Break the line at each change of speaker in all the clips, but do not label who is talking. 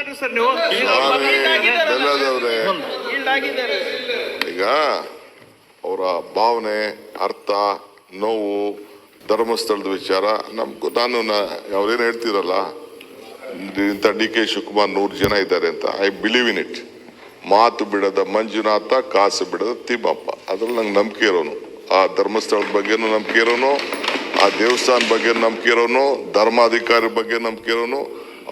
ಮಾತಾಡ್ರಿ ಸರ್ ನೀವು.
ಈಗ ಅವರ ಭಾವನೆ ಅರ್ಥ ನೋವು ಧರ್ಮಸ್ಥಳದ ವಿಚಾರ ನಮ್ಗೂ ನಾನು ಅವ್ರೇನು ಹೇಳ್ತಿರಲ್ಲ ಇಂಥ ಡಿ ಕೆ ಶಿವಕುಮಾರ್ ನೂರು ಜನ ಇದ್ದಾರೆ ಅಂತ. I believe in it. ಮಾತು ಬಿಡದ ಮಂಜುನಾಥ ಕಾಸು ಬಿಡದ ತಿಮ್ಮಪ್ಪ. ಅದ್ರಲ್ಲಿ ನಂಗೆ ನಂಬಿಕೆ ಇರೋನು. ಆ ಧರ್ಮಸ್ಥಳದ ಬಗ್ಗೆನೂ ನಂಬಿಕೆ ಇರೋನು ಆ ದೇವಸ್ಥಾನ ಬಗ್ಗೆ ನಂಬಿಕೆ ಇರೋನು ಧರ್ಮಾಧಿಕಾರಿ ಬಗ್ಗೆ ನಂಬಿಕೆ ಇರೋನು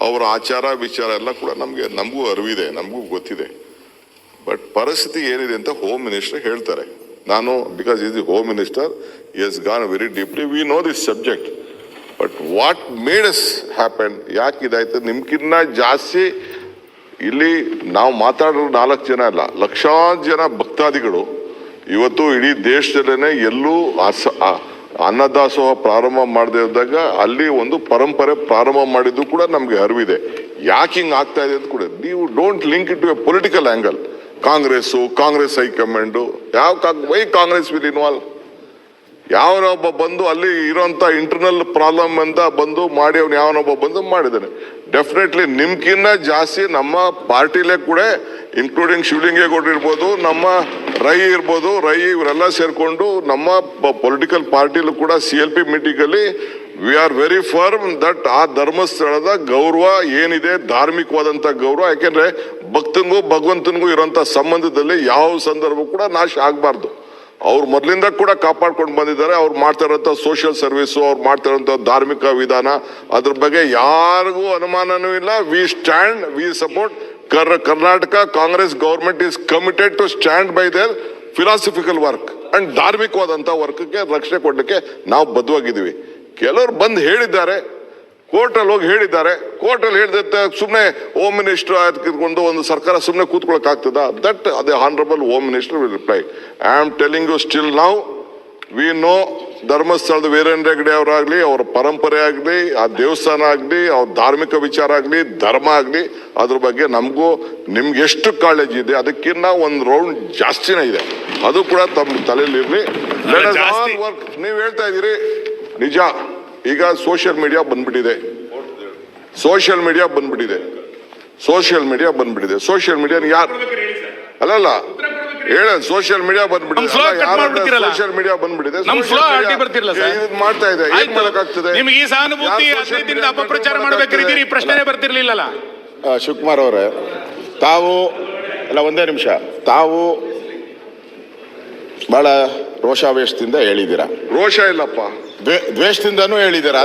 ಅವರ ಆಚಾರ, ವಿಚಾರ ಎಲ್ಲ ಕೂಡ ನಮಗೆ, ನಮಗೂ ಅರಿವಿದೆ, ನಮಗೂ ಗೊತ್ತಿದೆ. ಬಟ್ ಪರಿಸ್ಥಿತಿ ಏನಿದೆ ಅಂತ ಹೋಮ್ ಮಿನಿಸ್ಟರ್ ಹೇಳ್ತಾರೆ. ನಾನು because is the home minister has gone very deeply we know this subject but what made us happen ಯಾಕೆ ಇದಾಯ್ತು? ನಿಮ್ಗಿನ್ನ ಜಾಸ್ತಿ ಇಲ್ಲಿ ನಾವು ಮಾತಾಡೋ ನಾಲ್ಕು ಜನ ಅಲ್ಲ ಲಕ್ಷಾಂತರ ಜನ ಭಕ್ತಾದಿಗಳು ಇವತ್ತು ಇಡೀ ದೇಶದಲ್ಲೇ ಎಲ್ಲೂ ಅಸ ಅನ್ನದಾಸೋಹ ಪ್ರಾರಂಭ ಮಾಡದೇ ಇದ್ದಾಗ ಅಲ್ಲಿ ಒಂದು ಪರಂಪರೆ ಪ್ರಾರಂಭ ಮಾಡಿದ್ದು ಕೂಡ ನಮಗೆ ಅರಿವಿದೆ. ಯಾಕೆ ಹಿಂಗೆ ಆಗ್ತಾ ಇದೆ ಅಂತ ಕೂಡ ನೀವು don't link it to a political angle Congress, Congress high command, ಯಾವ ವೈ ಕಾಂಗ್ರೆಸ್ ವಿಲ್ ಇನ್ವಾಲ್ವ್ ಯಾವನೊಬ್ಬ ಬಂದು ಅಲ್ಲಿ ಇರೋಂಥ ಇಂಟರ್ನಲ್ ಪ್ರಾಬ್ಲಮ್ ಅಂತ ಬಂದು ಮಾಡಿ ಅವ್ನು ಯಾವನೊಬ್ಬ ಬಂದು ಮಾಡಿದ್ದಾನೆ. ಡೆಫಿನೆಟ್ಲಿ ನಿಮ್ಗಿನ್ನ ಜಾಸ್ತಿ ನಮ್ಮ ಪಾರ್ಟಿಲೇ ಕೂಡ ಇನ್ಕ್ಲೂಡಿಂಗ್ ಶಿವಲಿಂಗೇಗೌಡ ಇರ್ಬೋದು ನಮ್ಮ ರೈ ಇರ್ಬೋದು ರೈ ಇವರೆಲ್ಲ ಸೇರಿಕೊಂಡು ನಮ್ಮ ಪೊಲಿಟಿಕಲ್ ಪಾರ್ಟಿಲು ಕೂಡ C L P ಮೀಟಿಂಗಲ್ಲಿ we are very firm that ಆ ಧರ್ಮಸ್ಥಳದ ಗೌರವ ಏನಿದೆ ಧಾರ್ಮಿಕವಾದಂಥ ಗೌರವ, ಯಾಕೆಂದ್ರೆ ಭಕ್ತನಿಗೂ ಭಗವಂತನಿಗೂ ಇರೋಂಥ ಸಂಬಂಧದಲ್ಲಿ ಯಾವ ಸಂದರ್ಭ ಕೂಡ ನಾಶ ಆಗಬಾರ್ದು. ಅವ್ರು ಮೊದಲಿಂದ ಕೂಡ ಕಾಪಾಡ್ಕೊಂಡು ಬಂದಿದ್ದಾರೆ. ಅವ್ರು ಮಾಡ್ತಾ ಇರೋಂಥ ಸೋಷಿಯಲ್ ಸರ್ವಿಸು ಅವ್ರು ಮಾಡ್ತಾ ಇರೋಂಥ ಧಾರ್ಮಿಕ ವಿಧಾನ, ಅದ್ರ ಬಗ್ಗೆ ಯಾರಿಗೂ ಅನುಮಾನನೂ ಇಲ್ಲ. ವಿ ಸ್ಟ್ಯಾಂಡ್ ವಿ ಸಪೋರ್ಟ್ ಕರ್ Karnataka Congress government is committed to stand by their philosophical work and ಧಾರ್ಮಿಕವಾದಂಥ ವರ್ಕ್ಗೆ ರಕ್ಷಣೆ ಕೊಡಲಿಕ್ಕೆ ನಾವು ಬದ್ಧವಾಗಿದ್ದೀವಿ. ಕೆಲವರು ಬಂದು ಹೇಳಿದ್ದಾರೆ ಕೋರ್ಟಲ್ಲಿ ಹೋಗಿ ಹೇಳಿದ್ದಾರೆ. ಕೋರ್ಟಲ್ಲಿ ಹೇಳಿದ ಸುಮ್ಮನೆ ಹೋಮ್ ಮಿನಿಸ್ಟರ್ ಕಿತ್ಕೊಂಡು ಒಂದು ಸರ್ಕಾರ ಸುಮ್ಮನೆ ಕೂತ್ಕೊಳಕ್ ಆಗ್ತದ ದಟ್ ಅದೇ honourable home minister will reply I am telling you still ನಾವು ವಿ ನೋ ಧರ್ಮಸ್ಥಳದ ವೀರೇಂದ್ರ ಹೆಗ್ಡೆ ಅವರಾಗ್ಲಿ ಅವ್ರ ಪರಂಪರೆ ಆಗಲಿ ಆ ದೇವಸ್ಥಾನ ಆಗಲಿ ಅವ್ರ ಧಾರ್ಮಿಕ ವಿಚಾರ ಆಗಲಿ ಧರ್ಮ ಆಗಲಿ ಅದ್ರ ಬಗ್ಗೆ ನಮಗೂ ನಿಮ್ಗೆ ಎಷ್ಟು ಕಾಳಜಿ ಇದೆ ಅದಕ್ಕಿಂತ ಒಂದು ರೌಂಡ್ ಜಾಸ್ತಿನೇ ಇದೆ. ಅದು ಕೂಡ ತಮ್ಮ ತಲೆಯಲ್ಲಿ
ಇರಲಿ.
ವರ್ಕ್ ನೀವು ಹೇಳ್ತಾ ಇದ್ದೀರಿ ನಿಜ. ಈಗ ಸೋಷಿಯಲ್ ಮೀಡಿಯಾ ಬಂದ್ಬಿಟ್ಟಿದೆ. ಸೋಷಿಯಲ್ ಮೀಡಿಯಾ ಬಂದ್ಬಿಟ್ಟಿದೆ. ಸೋಷಿಯಲ್ ಮೀಡಿಯಾ ಬಂದ್ಬಿಟ್ಟಿದೆ. ಸೋಷಿಯಲ್ ಮೀಡಿಯಾ ಯಾರು ಅಲ್ಲಲ್ಲ ಹೇಳ ಸೋಷಿಯಲ್ ಮೀಡಿಯಾ ಬಂದ್ಬಿಟ್ಟಿದೆ. ಸೋಷಿಯಲ್ ಮೀಡಿಯಾ ಬಂದ್ಬಿಟ್ಟಿದೆ. ಇದು ಮಾಡ್ತಾ ಇದೆ. ಏನ್. ಮಾಡಕ್ಕಾಗ್ತದೆ?
ನಿಮಗೆ ಈ ಸಹಾನುಭೂತಿ ಅಪಪ್ರಚಾರ ಮಾಡ್ಬೇಕಿದ್ದೀರಿ ಈ ಪ್ರಶ್ನೆನೇ ಬರ್ತಿರ್ಲಿಲ್ಲಲ್ಲ.
ಶಿವಕುಮಾರ್ ಅವರೇ ತಾವು ಅಲ್ಲ ಒಂದೇ ನಿಮಿಷ. ತಾವು ಬಹಳ ರೋಷಾವೇಶದಿಂದ ಹೇಳಿದ್ದೀರಾ?
ರೋಷ ಇಲ್ಲಪ್ಪ.
ದ್ವೇಷದಿಂದನೂ ಹೇಳಿದ್ದೀರಾ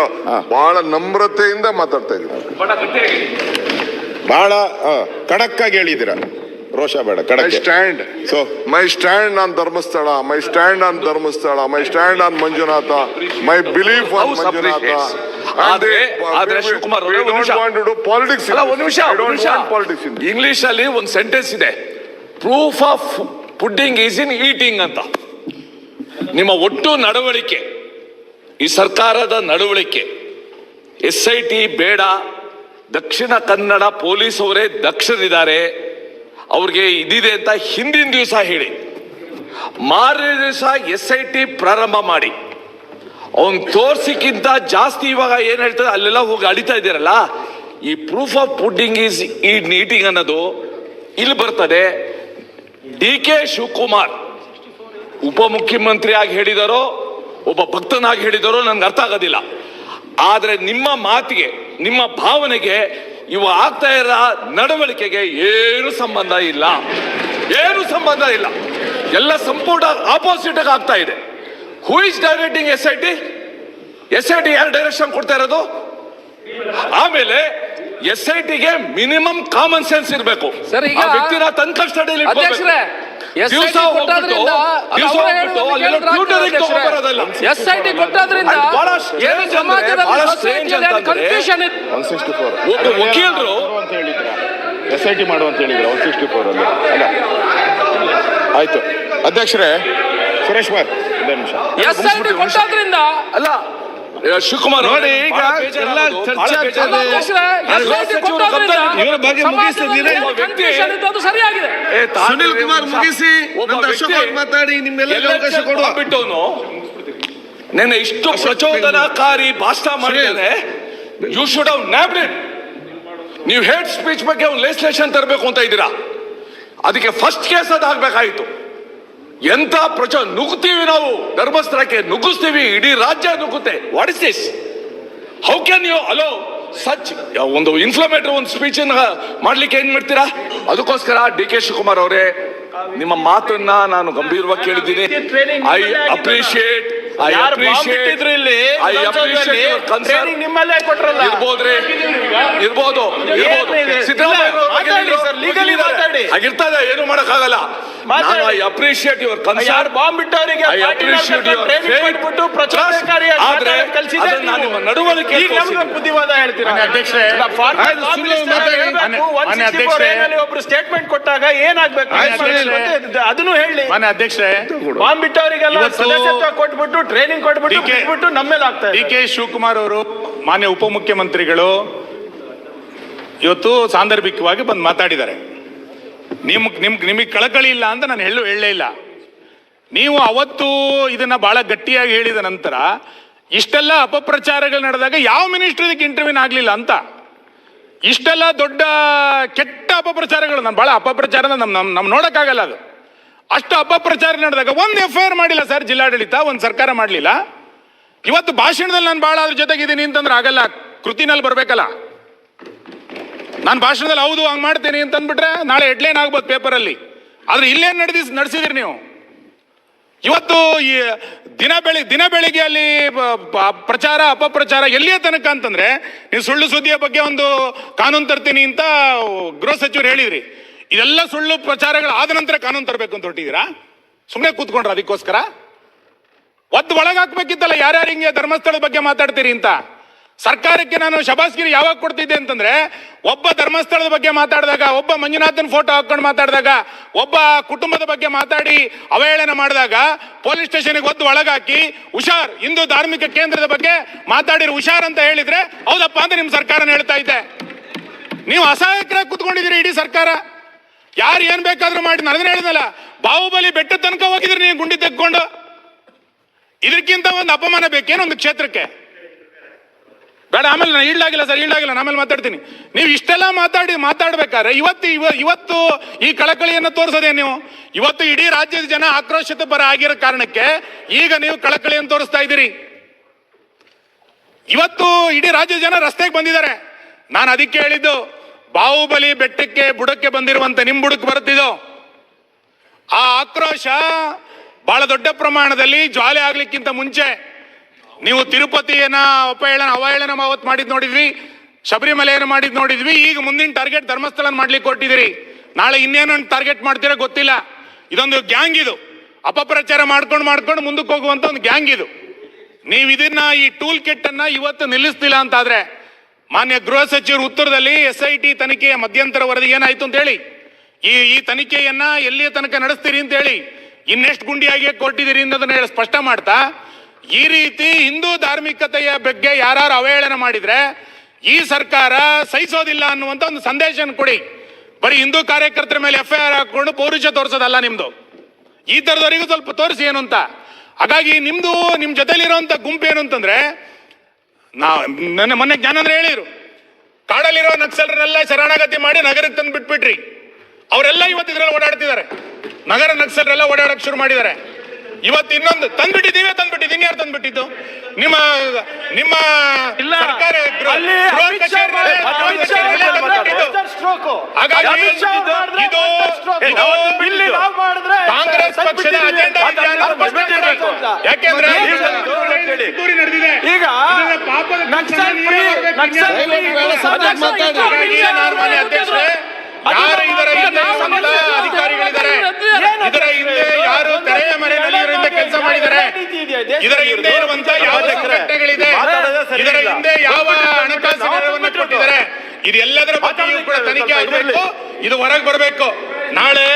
ಹಾ.
ಬಹಳ ನಮ್ರತೆಯಿಂದ ಮಾತಾಡ್ತಾ ಇದ್ದೀವಿ
ಬಹಳ ಆ, ಖಡಕ್ ಆಗಿ ಹೇಳಿದಿರ ರೋಷ ಬೇಡ
ಮೈ
ಖಡಕ್
stand.
So
my stand on Dharmasthala my stand on Dharmasthala my stand on Manjunatha my belief on Manjunatha.
ಆದ್ರೆ- ಆದ್ರೆ ಶಿವಕುಮಾರ್ ಅವರೇ ಒಂದು ನಿಮಿಷ.
ಪಾಲಿಟಿಕ್ಸ್
ಅಲ್ಲ ಒಂದು ನಿಮಿಷ ಒಂದು
ಪಾಲಿಟಿಕ್ಸ್
ಇಂಗ್ಲಿಷ್ ಅಲ್ಲಿ ಒಂದು ಸೆಂಟೆನ್ಸ್ ಇದೆ. Proof of pudding is in eating ಅಂತ. ನಿಮ್ಮ ಒಟ್ಟು ನಡವಳಿಕೆ, ಈ ಸರ್ಕಾರದ ನಡವಳಿಕೆ ಎಸ್ ಐ ಟಿ ಬೇಡ, ದಕ್ಷಿಣ ಕನ್ನಡ ಪೊಲೀಸ್ ಅವರೇ ದಕ್ಷರಿದ್ದಾರೆ, ಅವ್ರಿಗೆ ಇದಿದೆ ಅಂತ ಹಿಂದಿನ ದಿವಸ ಹೇಳಿ. ಮಾರನೇ ದಿವಸ ಎಸ್ ಐ ಟಿ ಪ್ರಾರಂಭ ಮಾಡಿ. ಅವನ್ ತೋರ್ಸಿಕ್ಕಿಂತ ಜಾಸ್ತಿ ಇವಾಗ ಏನ್ ಹೇಳ್ತಾರೆ ಅಲ್ಲೆಲ್ಲ ಹೋಗಿ ಅಳಿತಾ ಇದ್ದೀರಲ್ಲ, ಈ ಪ್ರೂಫ್ ಆಫ್ ಪುಡ್ಡಿಂಗ್ ಈಸ್ ಈ ನೀಟಿಂಗ್ ಅನ್ನೋದು ಇಲ್ಲಿ ಬರ್ತದೆ. D K Shivakumar. ಉಪಮುಖ್ಯಮಂತ್ರಿ ಆಗಿ ಹೇಳಿದಾರೋ ಒಬ್ಬ ಭಕ್ತನಾಗಿ ಹೇಳಿದಾರೋ ನನಗೆ ಅರ್ಥ ಆಗೋದಿಲ್ಲ. ಆದರೆ ನಿಮ್ಮ ಮಾತಿಗೆ ನಿಮ್ಮ ಭಾವನೆಗೆ ಇವು ಆಗ್ತಾ ಇರೋ ನಡವಳಿಕೆಗೆ ಏನು ಸಂಬಂಧ ಇಲ್ಲ. ಏನು ಸಂಬಂಧ ಇಲ್ಲ. ಎಲ್ಲ ಸಂಪೂರ್ಣ ಆಪೋಸಿಟ್ ಆಗ್ತಾ ಇದೆ. Who is directing S I T S I T ಯಾರು ಡೈರೆಕ್ಷನ್ ಕೊಡ್ತಾ ಇರೋದು? ಆಮೇಲೆ ಎಸ್ ಐ ಟಿಗೆ ಮಿನಿಮಮ್ ಕಾಮನ್ ಸೆನ್ಸ್ ಇರಬೇಕು.
ಸರ್, ಈಗ
ವ್ಯಕ್ತಿನ ತನ್ನ ಕಸ್ಟಡಿಯಲ್ಲಿ ದಿವಸ.
ಎಸ್ ಐ ಟಿ ಕೊಟ್ಟಾದ್ರಿಂದ ಏನು ಸಮಾಜದಲ್ಲಿ
ಫೋರ್
ಒಬ್ಬ ವಕೀಲರು
ಅಂತ ಹೇಳಿದ್ರ ಎಸ್ ಐ ಟಿ ಮಾಡು ಅಂತ ಹೇಳಿದ್ರು ಒನ್ ಸಿಕ್ಸ್ಟಿ ಫೋರ್ ಅಲ್ಲಿ? ಅಲ್ಲ. ಆಯ್ತು. ಅಧ್ಯಕ್ಷರೇ ಸುರೇಶ್ ಕುಮಾರ್ ಒಂದೇ ನಿಮಿಷ.
ಎಸ್ ಐ ಟಿ ಕೊಟ್ಟಾದ್ರಿಂದ
ಅಲ್ಲ ಶಿವಕುಮಾರ್
ನೋಡಿ, ಈಗ ಎಲ್ಲ ಚರ್ಚೆ
ಗಮನ-
ಇವರ ಬಗ್ಗೆ
ಅದು ಸರಿಯಾಗಿದೆ.
ಸುನಿಲ್ ಕುಮಾರ್ ಮುಗಿಸಿ, ಅಶೋಕ್ ಮಾತಾಡಿ, ನಿಮ್ಮೆಲ್ಲ ಅವಕಾಶ ಕೊಡುವ.
ಬಿಟ್ಟವನು ನೆನ್ನೆ ಇಷ್ಟು ಪ್ರಚೋದನಕಾರಿ ಭಾಷಣ ಮಾಡಿದ್ದಾನೆ. You should have nabbed it ನೀವು ಹೇಟ್ ಸ್ಪೀಚ್ ಬಗ್ಗೆ ಒಂದು ಲೆಜಿಸ್ಲೇಷನ್ ತರಬೇಕು ಅಂತ ಇದ್ದೀರಾ? ಅದಕ್ಕೆ ಫಸ್ಟ್ ಕೇಸ್ ಅದು ಹಾಕ್ಬೇಕಾಗಿತ್ತು ಎಂತ ಪ್ರಚ ನುಗ್ತೀವಿ ನಾವು? ಧರ್ಮಸ್ಥಳಕ್ಕೆ ನುಗ್ಗಿಸ್ತೀವಿ? ಇಡೀ ರಾಜ್ಯ ನುಗ್ಗುತ್ತೆ. What is this how can you allow such ಒಂದು ಇನ್ಫ್ಲಮೇಟರಿ ಒಂದು ಸ್ಪೀಚ್ ಮಾಡ್ಲಿಕ್ಕೆ ಏನ್ ಮಾಡ್ತೀರಾ? ಅದಕ್ಕೋಸ್ಕರ ಡಿ ಕೆ ಶಿವಕುಮಾರ್ ಅವರೇ ನಿಮ್ಮ ಮಾತನ್ನ ನಾನು ಗಂಭೀರವಾಗಿ ಕೇಳಿದ್ದೀನಿ. ಐ ಅಪ್ರಿಶಿಯೇಟ್
ಯಾರು ಬಾಂಬ್
ಅಪ್ರಿಶಿಯೇಟ್
ಇಲ್ಲಿ? ನಿಮ್ಮಲ್ಲೇ ಕೊಟ್ರಲ್ಲ?
ಇರ್ಬೋದ್ರಿ. ಇರ್ಬೋದು? ಸಿದ್ದರಾಮಯ್ಯ
ಮಾತಾಡಿ
ಆಗಿರ್ತದೆ ಏನು ಮಾಡಕ್ಕಾಗಲ್ಲ. ಐ ಅಪ್ರಿಶಿಯೇಟ್ ಯುವರ್
ಬಾಂಬ್
ಬಿಟ್ಟವರಿಗೆ
ಟ್ರೈನಿಂಗ್
ಆದ್ರೆ ನಡವಳಿಕೆ
ಈಗ ನಮ್ಗೆ ಬುದ್ಧಿವಾದ ಹೇಳ್ತೀರಾ?
ಮಾನ್ಯ ಅಧ್ಯಕ್ಷರೇ, ಮಾನ್ಯ-
ಒಬ್ರು ಸ್ಟೇಟ್ಮೆಂಟ್ ಕೊಟ್ಟಾಗ ಏನಾಗ್ಬೇಕು? ಅದನ್ನು ಹೇಳಿ.
ಮಾನ್ಯ ಅಧ್ಯಕ್ಷರೇ.
ಬಾಂಬ್ ಇಟ್ಟವರಿಗೆಲ್ಲ ಸದಸ್ಯತ್ವ ಕೊಟ್ಬಿಟ್ಟು ಟ್ರೈನಿಂಗ್ ಕೊಟ್ಬಿಟ್ಟು
DK
ಬಿಟ್ಬಿಟ್ಟು ನಮ್ಮೇಲೆ ಆಗ್ತಾ
ಡಿ
ಇದೆ
ಕೆ ಶಿವಕುಮಾರ್ ಅವರು ಮಾನ್ಯ ಉಪಮುಖ್ಯಮಂತ್ರಿಗಳು ಇವತ್ತು ಸಾಂದರ್ಭಿಕವಾಗಿ ಬಂದು ಮಾತಾಡಿದ್ದಾರೆ. ನಿಮ್ ನಿಮ್ ನಿಮಗೆ ಕಳಕಳಿ ಇಲ್ಲ ಅಂತ ನಾನು ಹೇಳು ಹೇಳಲೇ ಇಲ್ಲ. ನೀವು ಅವತ್ತು ಇದನ್ನ ಬಹಳ ಗಟ್ಟಿಯಾಗಿ ಹೇಳಿದ ನಂತರ ಇಷ್ಟೆಲ್ಲ ಅಪಪ್ರಚಾರಗಳು ನಡೆದಾಗ ಯಾವ ಮಿನಿಸ್ಟರ್ ಇದಕ್ಕೆ ಇಂಟರ್ವ್ಯೂನ್ ಆಗಲಿಲ್ಲ ಅಂತ? ಇಷ್ಟೆಲ್ಲ ದೊಡ್ಡ ಕೆಟ್ಟ ಅಪಪ್ರಚಾರಗಳು ನಾನು ಬಹಳ ಅಪಪ್ರಚಾರ ನಮ್ ನಮ್ ನಮ್ ನೋಡಕ್ಕಾಗಲ್ಲ ಅದು. ಅಷ್ಟು ಅಪಪ್ರಚಾರ ನಡೆದಾಗ ಒಂದು ಎಫ್ ಐ ಆರ್ ಮಾಡಿಲ್ಲ ಸರ್ ಜಿಲ್ಲಾಡಳಿತ, ಒಂದು ಸರ್ಕಾರ ಮಾಡಲಿಲ್ಲ. ಇವತ್ತು ಭಾಷಣದಲ್ಲಿ ನಾನು ಭಾಳ ಅದ್ರ ಜೊತೆಗಿದ್ದೀನಿ ಅಂತಂದ್ರೆ ಆಗಲ್ಲ ಕೃತಿನಲ್ಲಿ ಬರಬೇಕಲ್ಲ. ನಾನು ಭಾಷಣದಲ್ಲಿ ಹೌದು, ಹಂಗೆ ಮಾಡ್ತೀನಿ ಅಂತ ಅಂದ್ಬಿಟ್ರೆ ನಾಳೆ ಹೆಡ್ಲೈನ್ ಆಗ್ಬೋದು ಪೇಪರಲ್ಲಿ ಆದರೆ ಇಲ್ಲೇನು ನಡೆದಿ, ನಡೆಸಿದಿರಿ ನೀವು? ಇವತ್ತು ಈ ದಿನ ಬೆಳಿ, ದಿನ ಬೆಳಿಗ್ಗೆ ಅಲ್ಲಿ ಪ್ರಚಾರ, ಅಪಪ್ರಚಾರ ಎಲ್ಲಿಯ ತನಕ ಅಂತಂದ್ರೆ, ನೀವು ಸುಳ್ಳು ಸುದ್ದಿಯ ಬಗ್ಗೆ ಒಂದು ಕಾನೂನು ತರ್ತೀನಿ ಅಂತ ಗೃಹ ಸಚಿವರು ಹೇಳಿದ್ರಿ. ಇದೆಲ್ಲ ಸುಳ್ಳು ಪ್ರಚಾರಗಳು ಆದ ನಂತರ ಕಾನೂನು ತರಬೇಕು ಅಂತ ಹೊರಟಿದ್ದೀರಾ? ಸುಮ್ಮನೆ ಕೂತ್ಕೊಂಡ್ರ ಅದಕ್ಕೋಸ್ಕರ? ಒದ್ದು ಒಳಗಾಕ್ಬೇಕಿತ್ತಲ್ಲ, ಯಾರ್ಯಾರು ಹಿಂಗೆ ಧರ್ಮಸ್ಥಳದ ಬಗ್ಗೆ ಮಾತಾಡ್ತೀರಿ ಅಂತ? ಸರ್ಕಾರಕ್ಕೆ ನಾನು ಶಬಾಸ್ಗಿರಿ ಯಾವಾಗ ಕೊಡ್ತಿದ್ದೆ ಅಂತಂದ್ರೆ, ಒಬ್ಬ ಧರ್ಮಸ್ಥಳದ ಬಗ್ಗೆ ಮಾತಾಡಿದಾಗ, ಒಬ್ಬ ಮಂಜುನಾಥನ್ ಫೋಟೋ ಹಾಕೊಂಡು ಮಾತಾಡಿದಾಗ, ಒಬ್ಬ ಕುಟುಂಬದ ಬಗ್ಗೆ ಮಾತಾಡಿ ಅವಹೇಳನ ಮಾಡಿದಾಗ, ಪೊಲೀಸ್ ಸ್ಟೇಷನ್ಗೆ ಒದ್ದು ಒಳಗಾಕಿ, ಹುಷಾರ್, ಹಿಂದೂ ಧಾರ್ಮಿಕ ಕೇಂದ್ರದ ಬಗ್ಗೆ ಮಾತಾಡಿರೋ ಹುಷಾರ್ ಅಂತ ಹೇಳಿದ್ರೆ, ಹೌದಪ್ಪ ಅಂತ ನಿಮ್ಮ ಸರ್ಕಾರನ ಹೇಳ್ತಾ ಇದ್ದೆ. ನೀವು ಅಸಹಾಯಕರಾಗಿ ಕುತ್ಕೊಂಡಿದ್ದೀರಿ ಇಡೀ ಸರ್ಕಾರ. ಯಾರು ಏನ್ ಬೇಕಾದ್ರೂ ಮಾಡಿ ನಾನು ಹೇಳಿದ್ನಲ್ಲ, ಬಾಹುಬಲಿ ಬೆಟ್ಟ ತನಕ ಹೋಗಿದ್ರಿ ನೀವು ಗುಂಡಿ ತೆಕ್ಕೊಂಡು ಇದಕ್ಕಿಂತ ಒಂದು ಅಪಮಾನ ಬೇಕೇನು ಒಂದು ಕ್ಷೇತ್ರಕ್ಕೆ? ಬೇಡ, ಆಮೇಲೆ ನಾನು ಈಡಾಗಿಲ್ಲ ಸರ್ ಈಡಾಗಿಲ್ಲ ಆಮೇಲೆ ಮಾತಾಡ್ತೀನಿ. ನೀವು ಇಷ್ಟೆಲ್ಲ ಮಾತಾಡಿ, ಮಾತಾಡ್ಬೇಕಾದ್ರೆ ಇವತ್ತು ಇವ- ಇವತ್ತು ಈ ಕಳಕಳಿಯನ್ನು ತೋರಿಸೋದೇ ನೀವು. ಇವತ್ತು ಇಡೀ ರಾಜ್ಯದ ಜನ ಆಕ್ರೋಶಿತ ಪರ ಆಗಿರೋ ಕಾರಣಕ್ಕೆ ಈಗ ನೀವು ಕಳಕಳಿಯನ್ನು ತೋರಿಸ್ತಾ ಇದ್ದೀರಿ. ಇವತ್ತು ಇಡೀ ರಾಜ್ಯದ ಜನ ರಸ್ತೆಗೆ ಬಂದಿದ್ದಾರೆ. ನಾನು ಅದಕ್ಕೆ ಹೇಳಿದ್ದು ಬಾಹುಬಲಿ ಬೆಟ್ಟಕ್ಕೆ ಬುಡಕ್ಕೆ ಬಂದಿರುವಂತ ನಿಮ್ ಬುಡಕ್ಕೆ ಬರುತ್ತಿದ್ದು ಆ ಆಕ್ರೋಶ ಬಹಳ ದೊಡ್ಡ ಪ್ರಮಾಣದಲ್ಲಿ ಜ್ವಾಲೆ ಆಗ್ಲಿಕ್ಕಿಂತ ಮುಂಚೆ ನೀವು ತಿರುಪತಿಯನ್ನ ಅಪಹೇಳನ ಅವಹೇಳನ ಮಾವತ್ ಮಾಡಿದ್ ನೋಡಿದ್ವಿ, ಶಬರಿಮಲೆಯನ್ನು ಮಾಡಿದ್ ನೋಡಿದ್ವಿ, ಈಗ ಮುಂದಿನ ಟಾರ್ಗೆಟ್ ಧರ್ಮಸ್ಥಳ ಮಾಡ್ಲಿಕ್ಕೆ ಕೊಟ್ಟಿದ್ದೀರಿ. ನಾಳೆ ಇನ್ನೇನು ಟಾರ್ಗೆಟ್ ಮಾಡ್ತೀರಾ ಗೊತ್ತಿಲ್ಲ. ಇದೊಂದು ಗ್ಯಾಂಗ್ ಇದು. ಅಪಪ್ರಚಾರ ಮಾಡ್ಕೊಂಡು ಮಾಡ್ಕೊಂಡು ಮುಂದಕ್ಕೆ ಹೋಗುವಂತ ಒಂದು ಗ್ಯಾಂಗ್ ಇದು. ನೀವು ಇದನ್ನ ಈ ಟೂಲ್ ಕಿಟ್ ಅನ್ನ ಇವತ್ತು ನಿಲ್ಲಿಸ್ತಿಲ್ಲ ಅಂತಾದ್ರೆ ಮಾನ್ಯ ಗೃಹ ಸಚಿವರು ಉತ್ತರದಲ್ಲಿ ಎಸ್ ಐ ಟಿ ತನಿಖೆಯ ಮಧ್ಯಂತರ ವರದಿ ಏನಾಯ್ತು ಅಂತ ಹೇಳಿ. ಈ ಈ ತನಿಖೆಯನ್ನ ಎಲ್ಲಿಯ ತನಕ ನಡೆಸ್ತೀರಿ ಅಂತ ಹೇಳಿ ಇನ್ನೆಷ್ಟು ಗುಂಡಿಯಾಗಿ ಕೊಟ್ಟಿದ್ದೀರಿ ಅನ್ನೋದನ್ನ ಹೇಳಿ ಸ್ಪಷ್ಟ ಮಾಡ್ತಾ, ಈ ರೀತಿ ಹಿಂದೂ ಧಾರ್ಮಿಕತೆಯ ಬಗ್ಗೆ ಯಾರು ಅವಹೇಳನ ಮಾಡಿದ್ರೆ ಈ ಸರ್ಕಾರ ಸಹಿಸೋದಿಲ್ಲ ಅನ್ನುವಂತ ಒಂದು ಸಂದೇಶನ ಕೊಡಿ. ಬರೀ ಹಿಂದೂ ಕಾರ್ಯಕರ್ತರ ಮೇಲೆ ಎಫ್ ಐ ಆರ್ ಹಾಕೊಂಡು ಪೌರುಷ ತೋರಿಸೋದಲ್ಲ ನಿಮ್ದು. ಈ ತರದವರಿಗೂ ಸ್ವಲ್ಪ ತೋರಿಸಿ ಏನು ಅಂತ. ಹಾಗಾಗಿ ನಿಮ್ಮದು ನಿಮ್ಮ ಜೊತೆಲಿರುವಂತ ಗುಂಪು ಏನು ಅಂತಂದ್ರೆ ನಾ ನನ್ನ ಮೊನ್ನೆ ಜ್ಞಾನಂದ್ರೆ ಹೇಳಿರು ಕಾಡಲ್ಲಿರೋ ನಕ್ಸಲರನ್ನೆಲ್ಲ ಶರಣಾಗತಿ ಮಾಡಿ ನಗರಕ್ಕೆ ತಂದು ಬಿಟ್ಬಿಟ್ರಿ. ಅವರೆಲ್ಲ ಇವತ್ತು ಇದ್ರಲ್ಲಿ ಓಡಾಡ್ತಿದ್ದಾರೆ. ನಗರ ನಕ್ಸಲರೆಲ್ಲ ಓಡಾಡಕ್ ಶುರು ಮಾಡಿದ್ದಾರೆ. ಇವತ್ತು ಇನ್ನೊಂದು ತಂದ್ಬಿಟ್ಟಿದ್ದೀವಿ ತಂದ್ಬಿಟ್ಟಿದ್ದೀನಿ. ಯಾರು ತಂದ್ಬಿಟ್ಟಿದ್ದು? ನಿಮ್ಮ ನಿಮ್ಮ
ಇಲ್ಲ.
ಸರ್ಕಾರ. ಹಾಗಾಗಿ ಇದು ಕಾಂಗ್ರೆಸ್ ಪಕ್ಷದ ಅಜೆಂಡಾ. ಯಾಕೆಂದ್ರೆ
ಈಗ
ನಡೆದಿದೆ. ಅಧ್ಯಕ್ಷರೇ, ಯಾರು ಅಧಿಕಾರಿಗಳಿದ್ದಾರೆ. ಇದರ ಹಿಂದೆ ಯಾರು ತೆರೆಯ ಇವರಿಂದ ಕೆಲಸ ಮಾಡಿದ್ದಾರೆ? ಇದರ ಹಿಂದೆ ಇರುವಂತ ಯಾವ ಸಂಘಟನೆಗಳಿದೆ ಇದರ ಹಿಂದೆ ಯಾವ ಹಣಕಾಸು ನೆರವನ್ನು ಕೊಟ್ಟಿದ್ದಾರೆ. ಇದೆಲ್ಲದರ ಬಗ್ಗೆಯೂ ಕೂಡ ತನಿಖೆ ಆಗಬೇಕು. ಇದು ಹೊರಗೆ ಬರಬೇಕು. ನಾಳೆ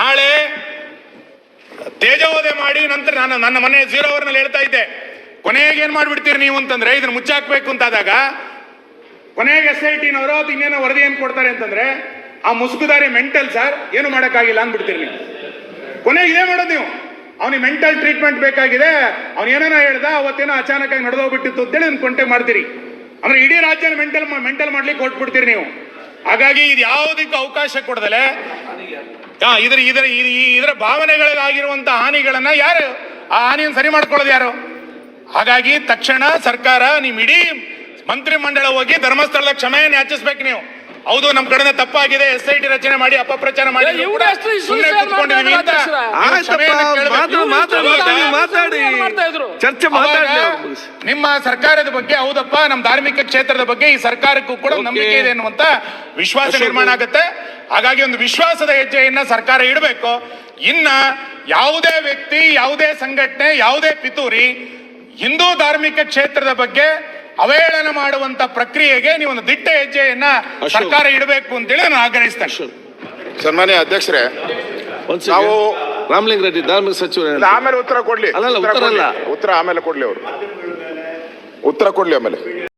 ನಾಳೆ ತೇಜೋವಧೆ ಮಾಡಿ ನಂತರ ನಾನು ನನ್ನ ಮನೆ ಜೀರೋ ಅವರ್ನಲ್ಲಿ ಹೇಳ್ತಾ ಇದ್ದೆ. ಕೊನೆಗೆ ಏನ್ ಮಾಡ್ಬಿಡ್ತೀರಿ ನೀವು ಅಂತಂದ್ರೆ ಇದನ್ನ ಮುಚ್ಚಾಕ್ಬೇಕು ಅಂತಾದಾಗ ಕೊನೆಗೆ ಎಸ್ ಐ ಟಿನವರು ಅದು ಇನ್ನೇನೋ ವರದಿ ಏನ್ ಕೊಡ್ತಾರೆ ಅಂತಂದ್ರೆ ಆ ಮುಸುಕುದಾರಿ ಮೆಂಟಲ್ ಸರ್ ಏನು ಮಾಡೋಕ್ಕಾಗಿಲ್ಲ ಅಂದ್ಬಿಡ್ತೀರಿ ನೀವು. ಕೊನೆಗೆ ಇದೇ ಮಾಡೋದು ನೀವು. ಅವನಿಗೆ ಮೆಂಟಲ್ ಟ್ರೀಟ್ಮೆಂಟ್ ಬೇಕಾಗಿದೆ. ಅವ್ನು ಏನೇನ ಹೇಳ್ದ, ಅವತ್ತೇನೋ ಅಚಾನಕ್ ಆಗಿ ನಡೆದೋಗ್ಬಿಟ್ಟಿತ್ತು ಅಂತೇಳಿ ಅದನ್ನ ಕೊಂಟೆ ಮಾಡ್ತೀರಿ. ಅಂದ್ರೆ ಇಡೀ ರಾಜ್ಯನ ಮೆಂಟಲ್ ಮೆಂಟಲ್ ಮಾಡ್ಲಿಕ್ಕೆ ಕೊಟ್ಬಿಡ್ತೀರಿ ನೀವು. ಹಾಗಾಗಿ ಇದು ಯಾವುದಕ್ಕೂ ಅವಕಾಶ ಕೊಡದಲೆ. ಇದ್ರ, ಇದರ ಇದರ ಭಾವನೆಗಳಿಗಾಗಿರುವಂತ ಹಾನಿಗಳನ್ನ ಯಾರು, ಆ ಹಾನಿಯನ್ನು ಸರಿ ಮಾಡ್ಕೊಳ್ಳೋದು ಯಾರು? ಹಾಗಾಗಿ ತಕ್ಷಣ ಸರ್ಕಾರ ನಿಮ್ಮ ಇಡೀ ಮಂತ್ರಿ ಮಂಡಳ ಹೋಗಿ ಧರ್ಮಸ್ಥಳದ ಕ್ಷಮೆಯನ್ನು ಯಾಚಿಸ್ಬೇಕು ನೀವು. ಹೌದು ನಮ್ ಕಡೆ ತಪ್ಪಾಗಿದೆ. ಎಸ್ ಐ ಟಿ ರಚನೆ ಮಾಡಿ ಅಪಪ್ರಚಾರ ಮಾಡಿ?
ಚರ್ಚೆ
ನಿಮ್ಮ ಸರ್ಕಾರದ ಬಗ್ಗೆ ಹೌದಪ್ಪ ನಮ್ಮ ಧಾರ್ಮಿಕ ಕ್ಷೇತ್ರದ ಬಗ್ಗೆ ಈ ಸರ್ಕಾರಕ್ಕೂ ಕೂಡ ನಂಬಿಕೆ ಇದೆ ಅನ್ನುವಂತ ವಿಶ್ವಾಸ ನಿರ್ಮಾಣ ಆಗುತ್ತೆ. ಹಾಗಾಗಿ ಒಂದು ವಿಶ್ವಾಸದ ಹೆಜ್ಜೆಯನ್ನ ಸರ್ಕಾರ ಇಡಬೇಕು. ಇನ್ನ ಯಾವುದೇ ವ್ಯಕ್ತಿ ಯಾವುದೇ ಸಂಘಟನೆ ಯಾವುದೇ ಪಿತೂರಿ ಹಿಂದೂ ಧಾರ್ಮಿಕ ಕ್ಷೇತ್ರದ ಬಗ್ಗೆ ಅವಹೇಳನ ಮಾಡುವಂತ ಪ್ರಕ್ರಿಯೆಗೆ ನೀವು ಒಂದು ದಿಟ್ಟ ಹೆಜ್ಜೆಯನ್ನ. ಸರ್ಕಾರ ಇಡಬೇಕು ಅಂತೇಳಿ ನಾನು ಆಗ್ರಹಿಸ್ತೇನೆ.
ಸನ್ಮಾನ್ಯ ಅಧ್ಯಕ್ಷರೇ
ಒಂದ್
ನಾವು.
ರಾಮಲಿಂಗ ರೆಡ್ಡಿ ಧಾರ್ಮಿಕ
ಸಚಿವ ಆಮೇಲೆ ಉತ್ತರ ಕೊಡ್ಲಿ. ಉತ್ತರ ಆಮೇಲೆ ಕೊಡ್ಲಿ ಅವರು. ಉತ್ತರ ಕೊಡ್ಲಿ ಆಮೇಲೆ.